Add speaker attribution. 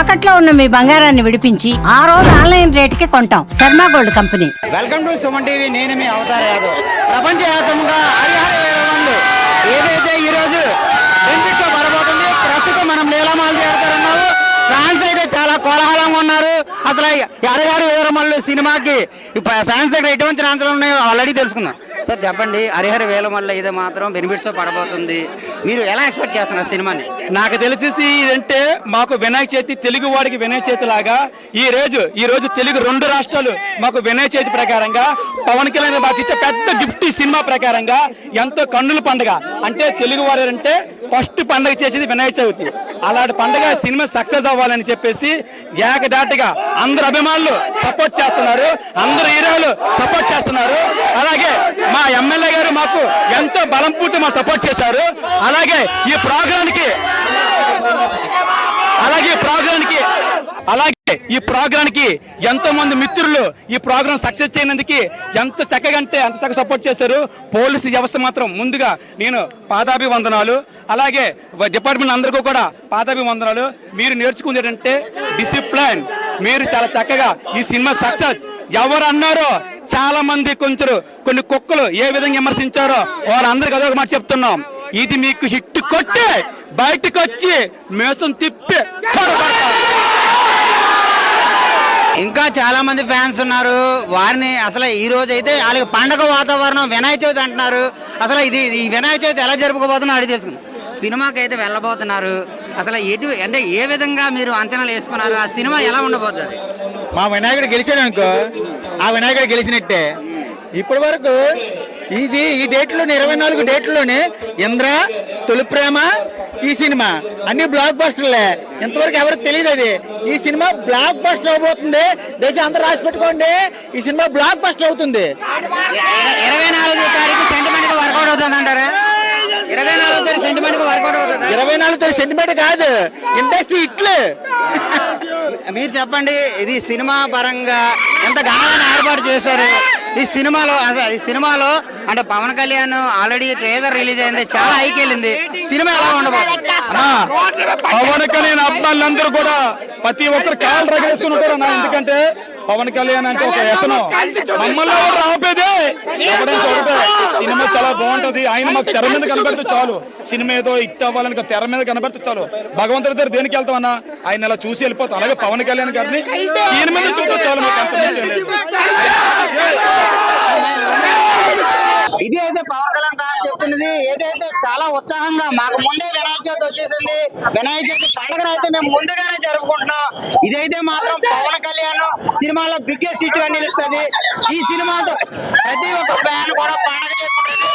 Speaker 1: తాకట్లో ఉన్న మీ బంగారాన్ని విడిపించి ఆ రోజు ఆన్లైన్ రేటుకి కొంటాం. Sharma gold company.
Speaker 2: Welcome to Suman TV నేను మీ అవతార యాదవ్. ప్రపంచవ్యాప్తంగా హరిహర ఏదైతే ఈ రోజు ఒలింపిక్ పడబోతుంది ప్రస్తుతం మనం నీలమాల చేరుతారన్నాము ఫ్యాన్స్ అయితే చాలా కోలాహలంగా ఉన్నారు. అసలు ఈ హరిహర వీరమల్లు సినిమాకి ఫ్యాన్స్ దగ్గర ఎటువంటి ఆంధ్రాలు ఉన్నాయో ఆల్రెడీ తెలుసుకుందాం. సార్ చెప్పండి. హరిహర వేలమల్ల ఇది మాత్రం బెనిఫిట్స్ పడబోతుంది. మీరు ఎలా ఎక్స్పెక్ట్ చేస్తున్నారు సినిమాని?
Speaker 3: నాకు తెలిసేసి ఇదంటే మాకు వినాయక చవితి తెలుగు వాడికి వినాయక చవితి లాగా ఈ రోజు ఈ రోజు తెలుగు రెండు రాష్ట్రాలు మాకు వినాయక చవితి ప్రకారంగా పవన్ కళ్యాణ్ మాకు ఇచ్చే పెద్ద గిఫ్ట్ సినిమా ప్రకారంగా ఎంతో కన్నుల పండుగ. అంటే తెలుగు వారు అంటే ఫస్ట్ పండుగ చేసేది వినాయక చవితి. అలాంటి పండుగ సినిమా సక్సెస్ అవ్వాలని చెప్పేసి ఏకదాటిగా అందరు అభిమానులు సపోర్ట్ చేస్తున్నారు. అందరు హీరోలు సపోర్ట్ చేస్తున్నారు. అలాగే మా ఎమ్మెల్యే గారు మాకు ఎంతో బలం పూర్తి మా సపోర్ట్ చేశారు. అలాగే ఈ ప్రోగ్రానికి అలాగే ఈ ప్రోగ్రానికి అలాగే ఈ ప్రోగ్రానికి ఎంతో మంది మిత్రులు ఈ ప్రోగ్రామ్ సక్సెస్ చేయనందుకు ఎంత చక్కగా అంటే అంత చక్కగా సపోర్ట్ చేశారు. పోలీసు వ్యవస్థ మాత్రం ముందుగా నేను పాదాభివందనాలు. అలాగే డిపార్ట్మెంట్ అందరికీ కూడా పాదాభివందనాలు. మీరు నేర్చుకుంది ఏంటంటే డిసిప్లైన్. మీరు చాలా చక్కగా ఈ సినిమా సక్సెస్. ఎవరు అన్నారో చాలా మంది కొంచెం కొన్ని కుక్కలు ఏ విధంగా విమర్శించారో వాళ్ళందరికీ అదొక మాట చెప్తున్నాం. ఇది మీకు హిట్ కొట్టి బయటకు వచ్చి మేసం తిప్పి
Speaker 2: ఇంకా చాలా మంది ఫ్యాన్స్ ఉన్నారు. వారిని అసలు ఈ రోజు అయితే వాళ్ళకి పండగ వాతావరణం వినాయక చవితి అంటున్నారు. అసలు ఇది ఈ వినాయక చవితి ఎలా జరుపుకోబోతున్నా అడిగి తెలుసుకుందాం. సినిమాకి అయితే వెళ్ళబోతున్నారు. అసలు ఎటు అంటే ఏ విధంగా మీరు అంచనాలు వేసుకున్నారు? ఆ సినిమా ఎలా ఉండబోతుంది?
Speaker 4: మా వినాయకుడు గెలిచాడు అనుకో ఆ వినాయకుడు గెలిచినట్టే. ఇప్పటి వరకు ఇది ఈ డేట్లోనే ఇరవై నాలుగు డేట్లోనే ఇంద్ర తొలి ప్రేమ ఈ సినిమా. అన్ని బ్లాక్ బస్టర్లే ఇంతవరకు ఎవరికి తెలియదు అది. ఈ సినిమా బ్లాక్ బస్టర్ అవబోతుంది. దేశం అందరూ రాసి పెట్టుకోండి. ఈ సినిమా బ్లాక్ బస్టర్ అవుతుంది.
Speaker 2: ఇరవై నాలుగో తారీఖు సెంటిమెంట్ వర్కౌట్ అవుతుంది అంటారా? ఇరవై నాలుగో తారీఖు సెంటిమెంట్ వర్కౌట్ అవుతుందా?
Speaker 4: ఇరవై నాలుగు సెంటిమెంట్ కాదు. ఇండస్ట్రీ ఇట్లు
Speaker 2: మీరు చెప్పండి ఇది సినిమా పరంగా ఎంత ఘనమైన ఏర్పాటు చేశారు? ఈ సినిమాలో అదే ఈ సినిమాలో అంటే Pawan Kalyan already teaser release అయింది చాలా హైకి వెళ్ళింది. సినిమా ఎలా ఉండబోతుంది?
Speaker 3: అన్నా పవన్ కళ్యాణ్ అబ్బాయిలందరూ కూడా ప్రతి ఒక్కరు కాళ్ళు రగేసుకుని ఉంటారు ఎందుకంటే పవన్ కళ్యాణ్ అంటే ఒక వ్యసనం. మమ్మల్ని ఎవరు ఒకటే సినిమా చాలా బాగుంటది. ఆయన మాకు తెర మీద కనబడితే చాలు. సినిమా ఏదో ఇట్ అవ్వాలని తెర మీద కనబడితే చాలు. భగవంతుడి దగ్గర దేనికి వెళ్తామన్నా ఆయన అలా చూసి వెళ్ళిపోతాం. అలాగే పవన్ కళ్యాణ్ గారిని ఈయన మీద చూస్తే చాలు మాకు అంత
Speaker 2: చాలా మాకు ముందే వినాయక చవితి వచ్చేసింది. వినాయక చవితి పండుగ అయితే మేము ముందుగానే జరుపుకుంటున్నాం. ఇదైతే మాత్రం పవన్ కళ్యాణ్ సినిమాలో బిగ్గెస్ట్ హిట్గా నిలుస్తుంది. ఈ సినిమాతో ప్రతి ఒక్క ఫ్యాన్ కూడా పండుగ చేసుకుంటుంది